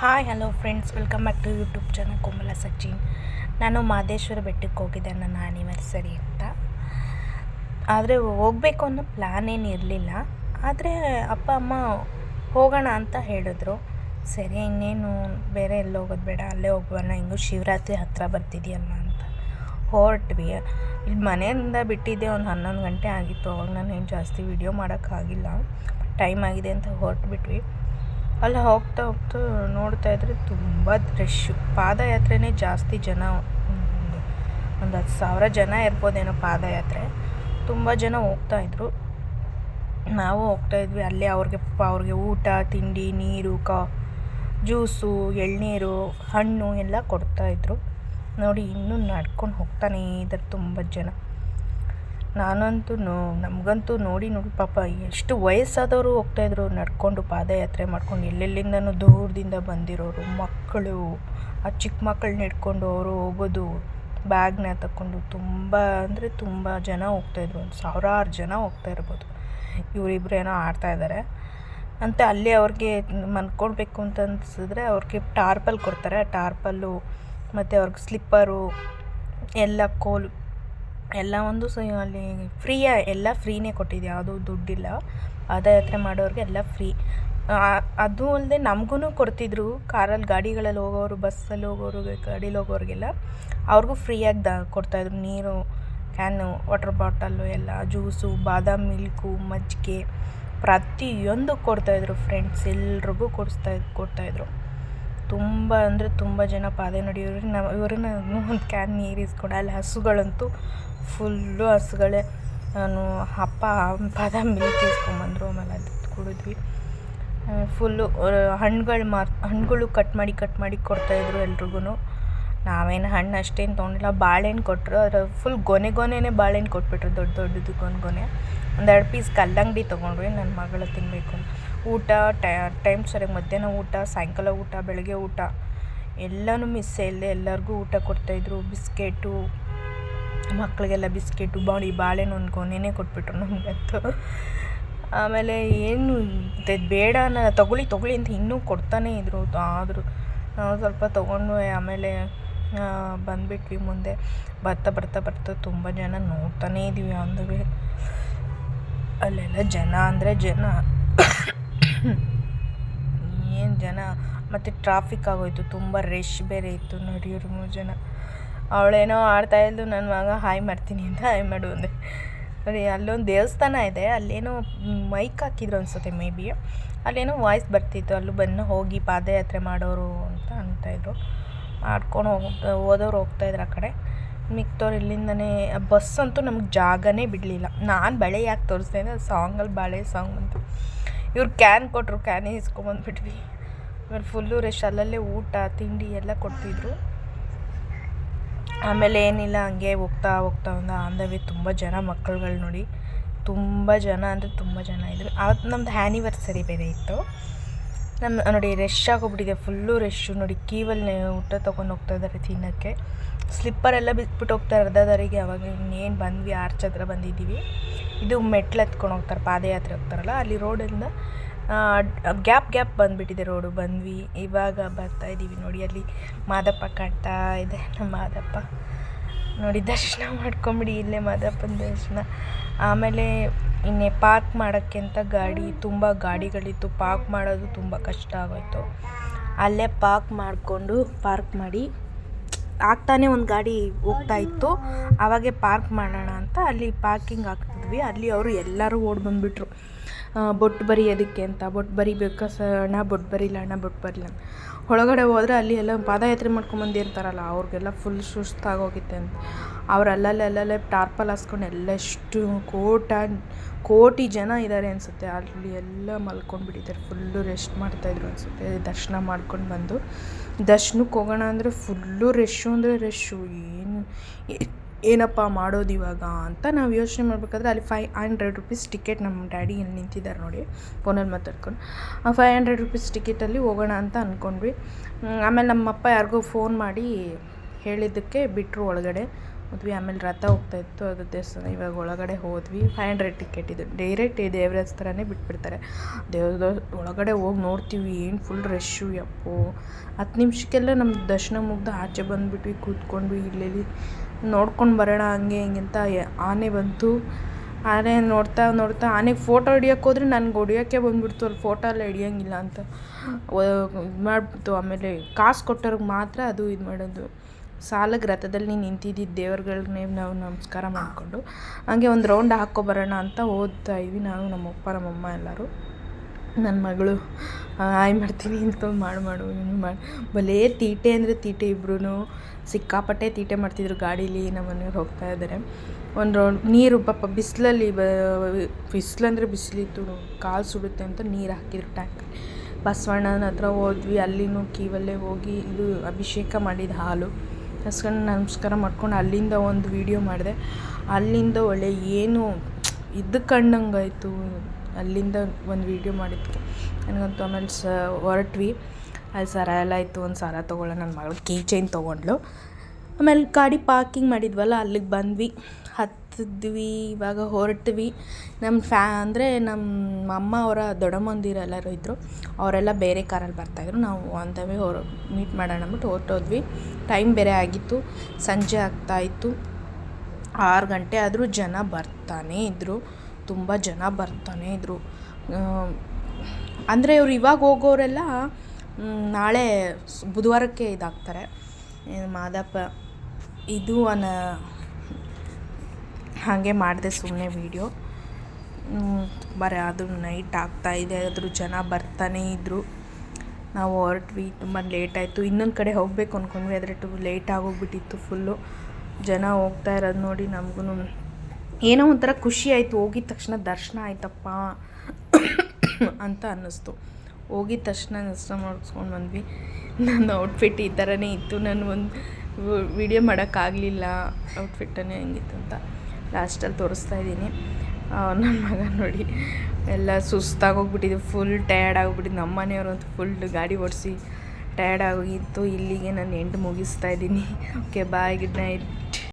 Hi hello friends welcome back to YouTube channel Komala Sachin ನಾನು ಮಾದೇಶ್ವರ ಬೆಟ್ಟಕ್ಕೆ ಹೋಗಿದ್ದೆ ನನ್ನ ಆ್ಯನಿವರ್ಸರಿ ಅಂತ. ಆದರೆ ಹೋಗಬೇಕು ಅನ್ನೋ ಪ್ಲ್ಯಾನ್ ಏನು ಇರಲಿಲ್ಲ. ಆದರೆ ಅಪ್ಪ, ಅಮ್ಮ ಹೋಗೋಣ ಅಂತ ಹೇಳಿದ್ರು. ಸರಿ, ಇನ್ನೇನು ಬೇರೆ ಎಲ್ಲಿ ಹೋಗೋದು ಬೇಡ, ಅಲ್ಲೇ ಹೋಗೋಣ ಹೆಂಗೂ ಶಿವರಾತ್ರಿ ಹತ್ತಿರ ಬರ್ತಿದೆಯಲ್ಲ ಅಂತ. ಹೊರಟ್ವಿ. ಇಲ್ಲಿ ಮನೆಯಿಂದ ಬಿಟ್ಟಿದ್ದೆ ಒಂದು ಹನ್ನೊಂದು ಗಂಟೆ ಆಗಿತ್ತು. ಅವಾಗ ನಾನು ಏನು ಜಾಸ್ತಿ ವೀಡಿಯೋ ಮಾಡೋಕ್ಕಾಗಿಲ್ಲ. ಟೈಮ್ ಆಗಿದೆ ಅಂತ ಹೊರಟ್ಬಿಟ್ವಿ. ಅಲ್ಲಿ ಹೋಗ್ತಾ ಹೋಗ್ತಾ ನೋಡ್ತಾ ಇದ್ರೆ ತುಂಬ ರಶ್ಶು ಪಾದಯಾತ್ರೆನೇ ಜಾಸ್ತಿ ಜನ ಒಂದು ಹತ್ತು ಸಾವಿರ ಜನ ಇರ್ಬೋದೇನೋ ಪಾದಯಾತ್ರೆ. ತುಂಬ ಜನ ಹೋಗ್ತಾ ಇದ್ರು. ನಾವು ಹೋಗ್ತಾ ಇದ್ವಿ. ಅಲ್ಲೇ ಅವ್ರಿಗೆ ಅವ್ರಿಗೆ ಊಟ, ತಿಂಡಿ, ನೀರು, ಕಾ, ಜ್ಯೂಸು, ಎಳನೀರು, ಹಣ್ಣು ಎಲ್ಲ ಕೊಡ್ತಾಯಿದ್ರು ನೋಡಿ ಇನ್ನೂ ನಡ್ಕೊಂಡು ಹೋಗ್ತಾನೇ ಇದ್ದಾರೆ ತುಂಬ ಜನ. ನಾನಂತೂ ನಮಗಂತೂ ನೋಡಿ ನೋಡಿ ಪಾಪ ಎಷ್ಟು ವಯಸ್ಸಾದವರು ಹೋಗ್ತಾಯಿದ್ರು ನಡ್ಕೊಂಡು ಪಾದಯಾತ್ರೆ ಮಾಡ್ಕೊಂಡು ಎಲ್ಲೆಲ್ಲಿಂದನೂ ದೂರದಿಂದ ಬಂದಿರೋರು, ಮಕ್ಕಳು, ಆ ಚಿಕ್ಕ ಮಕ್ಕಳನ್ನ ಹಿಡ್ಕೊಂಡು ಅವರು ಹೋಗೋದು, ಬ್ಯಾಗ್ನ ತಗೊಂಡು ತುಂಬ ಅಂದರೆ ತುಂಬ ಜನ ಹೋಗ್ತಾಯಿದ್ರು ಒಂದು ಸಾವಿರಾರು ಜನ ಹೋಗ್ತಾ ಇರ್ಬೋದು. ಇವರಿಬ್ರು ಏನೋ ಆಡ್ತಾ ಇದ್ದಾರೆ ಅಂತ ಅಲ್ಲಿ ಅವ್ರಿಗೆ ಮನ್ಕೊಳ್ಬೇಕು ಅಂತ ಅನ್ಸಿದ್ರೆ ಅವ್ರಿಗೆ ಟಾರ್ಪಲ್ ಕೊಡ್ತಾರೆ. ಆ ಟಾರ್ಪಲ್ಲು, ಮತ್ತು ಅವ್ರಿಗೆ ಸ್ಲಿಪ್ಪರು, ಎಲ್ಲ ಕೋಲು ಎಲ್ಲ ಒಂದು ಸ ಅಲ್ಲಿ ಫ್ರೀಯ ಎಲ್ಲ ಫ್ರೀನೇ ಕೊಟ್ಟಿದ್ದೆ, ಯಾವುದೂ ದುಡ್ಡಿಲ್ಲ. ಪಾದಯಾತ್ರೆ ಮಾಡೋರಿಗೆ ಎಲ್ಲ ಫ್ರೀ ಅದು ಅಲ್ಲದೆ ನಮಗೂ ಕೊಡ್ತಿದ್ರು. ಕಾರಲ್ಲಿ ಗಾಡಿಗಳಲ್ಲಿ ಹೋಗೋರು, ಬಸ್ಸಲ್ಲಿ ಹೋಗೋರು, ಗಾಡೀಲಿ ಹೋಗೋರಿಗೆಲ್ಲ. ಅವ್ರಿಗೂ ಫ್ರೀಯಾಗಿ ದ, ಕೊಡ್ತಾಯಿದ್ರು. ನೀರು ಕ್ಯಾನು ವಾಟರ್ ಬಾಟಲ್ಲು ಎಲ್ಲ ಜ್ಯೂಸು ಬಾದಾಮ್ ಮಿಲ್ಕು ಮಜ್ಜಿಗೆ. ಪ್ರತಿಯೊಂದು ಕೊಡ್ತಾಯಿದ್ರು ಫ್ರೆಂಡ್ಸ್ ಎಲ್ರಿಗೂ ಕೊಡಿಸ್ತಾ ಕೊಡ್ತಾಯಿದ್ರು. ತುಂಬ ಅಂದರೆ ತುಂಬ ಜನ ಪಾದ ನಡೆಯೋರಿಗೆ ನಾವು ಇವ್ರನ್ನ ಒಂದು ಕ್ಯಾನ್ ನೀರು ಇಸ್ಕೊಂಡು ಅಲ್ಲಿ ಹಸುಗಳಂತೂ ಫುಲ್ಲು ಹಸುಗಳೇ. ನಾನು ಅಪ್ಪ ಬಾದಾಮಿ ಮಿಲ್ಕ್ ಇಸ್ಕೊಂಬಂದರು ಆಮೇಲೆ ಅದು ಕುಡಿದ್ವಿ. ಫುಲ್ಲು ಹಣ್ಣುಗಳು ಮಾರ್, ಹಣ್ಣುಗಳು ಕಟ್ ಮಾಡಿ ಕಟ್ ಮಾಡಿ ಕೊಡ್ತಾಯಿದ್ರು ಎಲ್ರಿಗೂ ನಾವೇನು ಹಣ್ಣು ಅಷ್ಟೇನು ತೊಗೊಂಡಿಲ್ಲ. ಬಾಳೆಹಣ್ಣು ಕೊಟ್ಟರು ಅದರ ಫುಲ್ ಗೊನೆ ಗೊನೆನೇ ಬಾಳೆಹಣ್ಣು ಕೊಟ್ಬಿಟ್ರು. ದೊಡ್ಡ ದೊಡ್ಡದು ಗೊನೆ ಗೊನೆ. ಒಂದೆರಡು ಪೀಸ್ ಕಲ್ಲಂಗಡಿ ತೊಗೊಂಡ್ವಿ. ನನ್ನ ಮಗಳು ತಿನ್ನಬೇಕು ಊಟ ಟೈಮ್ ಸರಿಯಾಗಿ ಮಧ್ಯಾಹ್ನ ಊಟ, ಸಾಯಂಕಾಲ ಊಟ, ಬೆಳಗ್ಗೆ ಊಟ, ಎಲ್ಲನೂ ಮಿಸ್ ಇಲ್ಲದೆ ಎಲ್ಲರಿಗೂ ಊಟ ಕೊಡ್ತಾಯಿದ್ರು ಬಿಸ್ಕೆಟು ಮಕ್ಕಳಿಗೆಲ್ಲ ಬಿಸ್ಕೆಟು ಬಾಡಿ ಬಾಳೆಹಣ್ಣು ಒಂದು ಗೊನೆನೇ ಕೊಟ್ಬಿಟ್ರು ನಮಗಂತೂ. ಆಮೇಲೆ ಏನು ಬೇಡ ನಾನು ತಗೊಳ್ಳಿ, ತೊಗೊಳ್ಳಿ ಅಂತ ಇನ್ನೂ ಕೊಡ್ತಾನೇ ಇದ್ದರು ಆದರೂ ನಾವು ಸ್ವಲ್ಪ ತೊಗೊಂಡ್ವಿ. ಆಮೇಲೆ ಬಂದುಬಿಟ್ವಿ ಮುಂದೆ. ಬರ್ತಾ ಬರ್ತಾ ಬರ್ತಾ ತುಂಬ ಜನ ನೋಡ್ತಾನೇ ಇದ್ದೀವಿ ಆನ್ ಅಲ್ಲೆಲ್ಲ ಜನ ಅಂದರೆ ಜನ. ಏನು ಜನ? ಮತ್ತು ಟ್ರಾಫಿಕ್ ಆಗೋಯಿತು, ತುಂಬ ರಶ್ ಬೇರೆ ಇತ್ತು ನಡೆಯೋರು ಮೂರು ಜನ. ಅವಳೇನೋ ಆಡ್ತಾ ಇದ್ದು ನನ್ನ ಮಗ ಹಾಯ್ ಮಾಡ್ತೀನಿ ಅಂತ ಹಾಯ್ ಮಾಡು ಅಂದೆ. ನೋಡಿ, ಅಲ್ಲೊಂದು ದೇವಸ್ಥಾನ ಇದೆ, ಅಲ್ಲೇನೋ ಮೈಕ್ ಹಾಕಿದ್ರು ಅನಿಸುತ್ತೆ ಮೇ ಬಿ ಅಲ್ಲೇನೋ ವಾಯ್ಸ್ ಬರ್ತಿತ್ತು, ಅಲ್ಲೂ ಬಂದು ಹೋಗಿ ಪಾದಯಾತ್ರೆ ಮಾಡೋರು ಅಂತ ಅಂತಾಯಿದ್ರು ಮಾಡ್ಕೊಂಡು ಹೋಗ್ತಾ ಓದೋರು ಹೋಗ್ತಾಯಿದ್ರು ಆ ಕಡೆ. ಮಿಕ್ತವ್ರು ಇಲ್ಲಿಂದನೇ, ಬಸ್ ಅಂತೂ ನಮ್ಗೆ ಜಾಗನೇ ಬಿಡಲಿಲ್ಲ. ನಾನು ಬಳೆ ಯಾಕೆ ತೋರಿಸ್ತಾ ಇದ್ದೆ ಸಾಂಗಲ್ಲಿ ಬಳೆ ಸಾಂಗ್ ಬಂತು. ಇವ್ರು ಕ್ಯಾನ್ ಕೊಟ್ಟರು ಕ್ಯಾನೇ ಇಸ್ಕೊಂಬಂದ್ಬಿಟ್ವಿ. ಆಮೇಲೆ ಫುಲ್ಲು ರಶ್ ಅಲ್ಲಲ್ಲೇ ಊಟ, ತಿಂಡಿ ಎಲ್ಲ ಕೊಡ್ತಿದ್ರು. ಆಮೇಲೆ ಏನಿಲ್ಲ, ಹಂಗೆ ಹೋಗ್ತಾ ಹೋಗ್ತಾ ಒಂದು ಆನ್ ತುಂಬ ಜನ ಮಕ್ಕಳುಗಳು ನೋಡಿ. ತುಂಬ ಜನ ಅಂದರೆ ತುಂಬ ಜನ ಇದ್ದರು ಅವತ್ತು ನಮ್ದು ಆ್ಯನಿವರ್ಸರಿ ಬೇರೆ ಇತ್ತು. ನಮ್ಮ ನೋಡಿ ರಶ್ ಆಗೋಗ್ಬಿಟ್ಟಿದೆ ಫುಲ್ಲು ರಶ್ಶು ನೋಡಿ ಕೀವಲ್ಲಿ ಊಟ ತೊಗೊಂಡು ಹೋಗ್ತಾ ಇದ್ದಾರೆ ತಿನ್ನೋಕ್ಕೆ. ಸ್ಲಿಪ್ಪರೆಲ್ಲ ಬಿಟ್ಬಿಟ್ಟು ಹೋಗ್ತಾರೆ ಅರ್ಧ ದಾರಿಗೆ ಅವಾಗ ಇನ್ನೇನು ಬಂದ್ವಿ, ಆರ್ಚ್ ಹತ್ರ ಬಂದಿದ್ದೀವಿ. ಇದು ಮೆಟ್ಲು ಹತ್ಕೊಂಡು ಹೋಗ್ತಾರೆ, ಪಾದಯಾತ್ರೆ ಹೋಗ್ತಾರಲ್ಲ, ಅಲ್ಲಿ ರೋಡಿಂದ ಗ್ಯಾಪ್ ಗ್ಯಾಪ್ ಬಂದುಬಿಟ್ಟಿದೆ ರೋಡು ಬಂದ್ವಿ. ಇವಾಗ ಬರ್ತಾ ಇದ್ದೀವಿ ನೋಡಿ, ಅಲ್ಲಿ ಮಾದಪ್ಪ ಕಾಣ್ತಾ ಇದೆ, ನಮ್ಮ ಮಾದಪ್ಪ. ನೋಡಿ, ದರ್ಶನ ಮಾಡ್ಕೊಂಬಿಡಿ ಇಲ್ಲೇ ಮಾದಪ್ಪನ ದರ್ಶನ. ಆಮೇಲೆ ಇನ್ನೇ ಪಾರ್ಕ್ ಮಾಡೋಕ್ಕೆ ಅಂತ ಗಾಡಿ, ತುಂಬ ಗಾಡಿಗಳಿತ್ತು ಪಾರ್ಕ್ ಮಾಡೋದು ತುಂಬ ಕಷ್ಟ ಆಗೋಯಿತು. ಅಲ್ಲೇ ಪಾರ್ಕ್ ಮಾಡಿಕೊಂಡು ಪಾರ್ಕ್ ಮಾಡಿ ಆಗ್ತಾನೆ ಒಂದು ಗಾಡಿ ಹೋಗ್ತಾ ಇತ್ತು. ಆವಾಗೆ ಪಾರ್ಕ್ ಮಾಡೋಣ ಅಂತ ಅಲ್ಲಿ ಪಾರ್ಕಿಂಗ್ ಹಾಕ್ತಿದ್ವಿ. ಅಲ್ಲಿ ಅವರು ಎಲ್ಲರೂ ಓಡಿ ಬಂದುಬಿಟ್ರು. ಬೊಟ್ಟು ಬರಿಯೋದಕ್ಕೆ ಅಂತ. ಬೊಟ್ಟು ಬರಿಬೇಕಾ ಸ ಅಣ್ಣ ಬೊಟ್ಟು ಬರಿಲ್ಲ, ಅಣ್ಣ ಬೊಟ್ಟು ಬರಿಲ್ಲ ಒಳಗಡೆ ಹೋದರೆ ಅಲ್ಲಿ ಎಲ್ಲ ಪಾದಯಾತ್ರೆ ಮಾಡ್ಕೊಂಬಂದಿರ್ತಾರಲ್ಲ ಅವ್ರಿಗೆಲ್ಲ ಫುಲ್ ಸುಸ್ತಾಗೋಗಿತ್ತೆ ಅಂತ. ಅವ್ರು ಅಲ್ಲಲ್ಲೇ ಅಲ್ಲಲ್ಲೇ ಟಾರ್ಪಲ್ ಹಾಸ್ಕೊಂಡು ಎಲ್ಲ ಎಷ್ಟು ಕೋಟ, ಕೋಟಿ ಜನ ಇದ್ದಾರೆ ಅನಿಸುತ್ತೆ. ಅಲ್ಲಿ ಎಲ್ಲ ಮಲ್ಕೊಂಡ್ಬಿಟ್ಟಿದ್ದಾರೆ. ಫುಲ್ಲು ರೆಸ್ಟ್ ಮಾಡ್ತಾಯಿದ್ರು ಅನಿಸುತ್ತೆ. ದರ್ಶನ ಮಾಡ್ಕೊಂಡು ಬಂದು. ದರ್ಶನಕ್ಕೆ ಹೋಗೋಣ ಅಂದರೆ ಫುಲ್ಲು ರಶ್ಶು ಅಂದರೆ ರಶ್ಶು ಏನು ಏನಪ್ಪ ಮಾಡೋದು ಇವಾಗ ಅಂತ ನಾವು ಯೋಚನೆ ಮಾಡಬೇಕಾದ್ರೆ ಅಲ್ಲಿ ಫೈ ಹಂಡ್ರೆಡ್ ರುಪೀಸ್ ಟಿಕೆಟ್ ನಮ್ಮ ಡ್ಯಾಡಿ ಇಲ್ಲಿ ನಿಂತಿದ್ದಾರೆ ನೋಡಿ ಫೋನಲ್ಲಿ ಮಾತಾಡ್ಕೊಂಡು. ಆ ಫೈ ಹಂಡ್ರೆಡ್ ರುಪೀಸ್ ಟಿಕೆಟಲ್ಲಿ ಹೋಗೋಣ ಅಂತ ಅಂದ್ಕೊಂಡ್ವಿ ಆಮೇಲೆ ನಮ್ಮಪ್ಪ ಯಾರಿಗೋ ಫೋನ್ ಮಾಡಿ ಹೇಳಿದ್ದಕ್ಕೆ ಬಿಟ್ಟರು ಒಳಗಡೆ. ಹೋದ್ವಿ ಆಮೇಲೆ ರಥ ಹೋಗ್ತಾ ಇತ್ತು, ಅದು ದೇವಸ್ಥಾನ ಇವಾಗ ಒಳಗಡೆ ಹೋದ್ವಿ. ಫೈವ್ ಹಂಡ್ರೆಡ್ ಟಿಕೆಟ್ ಇದು. ಡೈರೆಕ್ಟ್ ದೇವ್ರ ಹತ್ರನೇ ಬಿಟ್ಬಿಡ್ತಾರೆ. ದೇವ್ರ ಒಳಗಡೆ ಹೋಗಿ ನೋಡ್ತೀವಿ, ಏನು ಫುಲ್ ರಶ್ಶು ಯಪ್ಪೋ. ಹತ್ತು ನಿಮಿಷಕ್ಕೆಲ್ಲ ನಮ್ಮ ದರ್ಶನ ಮುಗ್ದು ಆಚೆ ಬಂದುಬಿಟ್ವಿ ಕೂತ್ಕೊಂಡು ಇಲ್ಲೆಲ್ಲಿ ನೋಡ್ಕೊಂಡು ಬರೋಣ, ಹಂಗೆ, ಹಿಂಗೆ ಅಂತ ಆನೆ ಬಂತು. ಆನೆ ನೋಡ್ತಾ ನೋಡ್ತಾ, ಆನೆಗೆ ಫೋಟೋ ಹಿಡಿಯೋಕೆ ಹೋದ್ರೆ ನನಗೆ ಹೊಡಿಯೋಕ್ಕೆ ಬಂದ್ಬಿಡ್ತು, ಅಲ್ಲಿ ಫೋಟೋ ಎಲ್ಲ ಹಿಡಿಯೋಂಗಿಲ್ಲ ಅಂತ. ಇದು ಮಾಡಿಬಿಡ್ತು, ಆಮೇಲೆ ಕಾಸು ಕೊಟ್ಟವ್ರಿಗೆ ಮಾತ್ರ ಅದು ಇದು ಮಾಡೋದು. ಸಾಲಗೆ ರಥದಲ್ಲಿ ನಿಂತಿದ್ದ ದೇವ್ರುಗಳ್ನೇ ನಾವು ನಮಸ್ಕಾರ ಮಾಡಿಕೊಂಡು. ಹಂಗೆ ಒಂದು ರೌಂಡ್ ಹಾಕ್ಕೊಬರೋಣ ಅಂತ ಓದ್ತಾ ಇದ್ವಿ ನಾನು, ನಮ್ಮಪ್ಪ, ನಮ್ಮಮ್ಮ ಎಲ್ಲರೂ. ನನ್ನ ಮಗಳು ಆಯ್ ಮಾಡ್ತೀನಿ ಅಂತ ಮಾಡು ಮಾಡು ಮಾಡಿ. ಭಲೇ ತೀಟೆ ಅಂದರೆ ತೀಟೆ ಇಬ್ಬರೂ ಸಿಕ್ಕಾಪಟ್ಟೆ ತೀಟೆ ಮಾಡ್ತಿದ್ರು ಗಾಡೀಲಿ, ನಮ್ಮ ಮನೆಯವ್ರು ಹೋಗ್ತಾ ಇದ್ದಾರೆ. ಒಂದು ರೌಂಡ್ ನೀರು ಪಾಪ ಬಿಸಿಲಲ್ಲಿ ಬಿಸಿಲಂದ್ರೆ ಬಿಸಿಲಿತ್ತು, ಕಾಲು ಸುಡುತ್ತೆ ಅಂತ ನೀರು ಹಾಕಿದ್ರು ಟ್ಯಾಂಕ್ ಬಸವಣ್ಣನ ಹತ್ರ ಹೋದ್ವಿ, ಅಲ್ಲಿನೂ ಕೀವಲ್ಲೇ ಹೋಗಿ ಇದು ಅಭಿಷೇಕ ಮಾಡಿದ ಹಾಲು. ಹಸ್ಕೊಂಡು ನಮಸ್ಕಾರ ಮಾಡ್ಕೊಂಡು ಅಲ್ಲಿಂದ ಒಂದು ವೀಡಿಯೋ ಮಾಡಿದೆ. ಅಲ್ಲಿಂದ ಒಳ್ಳೆ ಏನು ಇದು ಕಂಡಂಗಾಯಿತು. ಅಲ್ಲಿಂದ ಒಂದು ವೀಡಿಯೋ ಮಾಡಿದ್ಕೆ. ನನಗಂತೂ ಆಮೇಲೆ ಸ ಹೊರಟ್ವಿ. ಅಲ್ಲಿ ಸರ ಎಲ್ಲ ಇತ್ತು ಒಂದು ಸರ ತೊಗೊಳ್ಳೋ ನನ್ನ ಮಗಳು ಕೀ ಚೈನ್ ತೊಗೊಂಡ್ಳು. ಆಮೇಲೆ ಗಾಡಿ ಪಾರ್ಕಿಂಗ್ ಮಾಡಿದ್ವಲ್ಲ, ಅಲ್ಲಿಗೆ ಬಂದ್ವಿ. ಹತ್ತಿದ್ವಿ, ಇವಾಗ ಹೊರಟ್ವಿ. ನಮ್ಮ ಫ್ಯಾ, ಅಂದರೆ ನಮ್ಮ ಅಮ್ಮ ಅವರ ದೊಡ್ಡಮ್ಮಂದಿರು ಎಲ್ಲರೂ ಇದ್ದರು ಅವರೆಲ್ಲ ಬೇರೆ ಕಾರಲ್ಲಿ ಬರ್ತಾಯಿದ್ರು ನಾವು ಆನ್ ದ ವೇ ಹೊರ ಮೀಟ್ ಮಾಡೋಣ ಅಂದ್ಬಿಟ್ಟು ಹೊರಟೋದ್ವಿ. ಟೈಮ್ ಬೇರೆ ಆಗಿತ್ತು. ಸಂಜೆ ಆಗ್ತಾಯಿತ್ತು ಆರು ಗಂಟೆ ಆದರೂ ಜನ ಬರ್ತಾನೇ ಇದ್ದರು ತುಂಬ ಜನ ಬರ್ತಾನೇ ಇದ್ದರು ಅಂದರೆ ಇವ್ರು ಇವಾಗ ಹೋಗೋರೆಲ್ಲ ನಾಳೆ ಬುಧವಾರಕ್ಕೆ ಇದಾಗ್ತಾರೆ. ಮಾದಪ್ಪ, ಇದು ಅನ ಹಾಗೆ ಮಾಡಿದೆ ಸುಮ್ಮನೆ ವೀಡಿಯೋ ಬರೀ ಅದು ನೈಟ್ ಆಗ್ತಾ ಇದೆ ಅದ್ರ ಜನ ಬರ್ತಾನೇ ಇದ್ದರು ನಾವು ಹೊರಟ್ವಿ ತುಂಬ ಲೇಟ್ ಆಯಿತು. ಇನ್ನೊಂದು ಕಡೆ ಹೋಗಬೇಕು ಅಂದ್ಕೊಂಡ್ವಿ ಆದರೆ ಟು ಲೇಟ್ ಆಗೋಗ್ಬಿಟ್ಟಿತ್ತು ಫುಲ್ಲು ಜನ ಹೋಗ್ತಾ ಇರೋದು ನೋಡಿ ನಮಗೂ ಏನೋ ಒಂಥರ ಖುಷಿ ಆಯಿತು. ಹೋಗಿದ ತಕ್ಷಣ ದರ್ಶನ ಆಯ್ತಪ್ಪ ಅಂತ ಅನ್ನಿಸ್ತು. ಹೋಗಿದ ತಕ್ಷಣ ದರ್ಶನ ಮಾಡಿಸ್ಕೊಂಡು ಬಂದ್ವಿ. ನನ್ನ ಔಟ್ಫಿಟ್ ಈ ಥರನೇ ಇತ್ತು. ನಾನು ಒಂದು ವಿಡಿಯೋ ಮಾಡೋಕ್ಕಾಗಲಿಲ್ಲ ಔಟ್ಫಿಟ್ಟನ್ನೇ ಹೆಂಗಿತ್ತು ಅಂತ. ಲಾಸ್ಟಲ್ಲಿ ತೋರಿಸ್ತಾ ಇದ್ದೀನಿ. ನನ್ನ ಮಗ ನೋಡಿ. ಎಲ್ಲ ಸುಸ್ತಾಗೋಗ್ಬಿಟ್ಟಿದ್ದು ಫುಲ್ ಟಯರ್ಡ್ ಆಗಿಬಿಟ್ಟಿದ್ದು ನಮ್ಮ ಮನೆಯವ್ರಂತೂ ಫುಲ್ ಗಾಡಿ ಓಡಿಸಿ ಟಯರ್ಡ್ ಆಗೋಗಿತ್ತು ಇಲ್ಲಿಗೆ ನಾನು ಎಂಟು ಮುಗಿಸ್ತಾ ಇದ್ದೀನಿ. Okay bye good night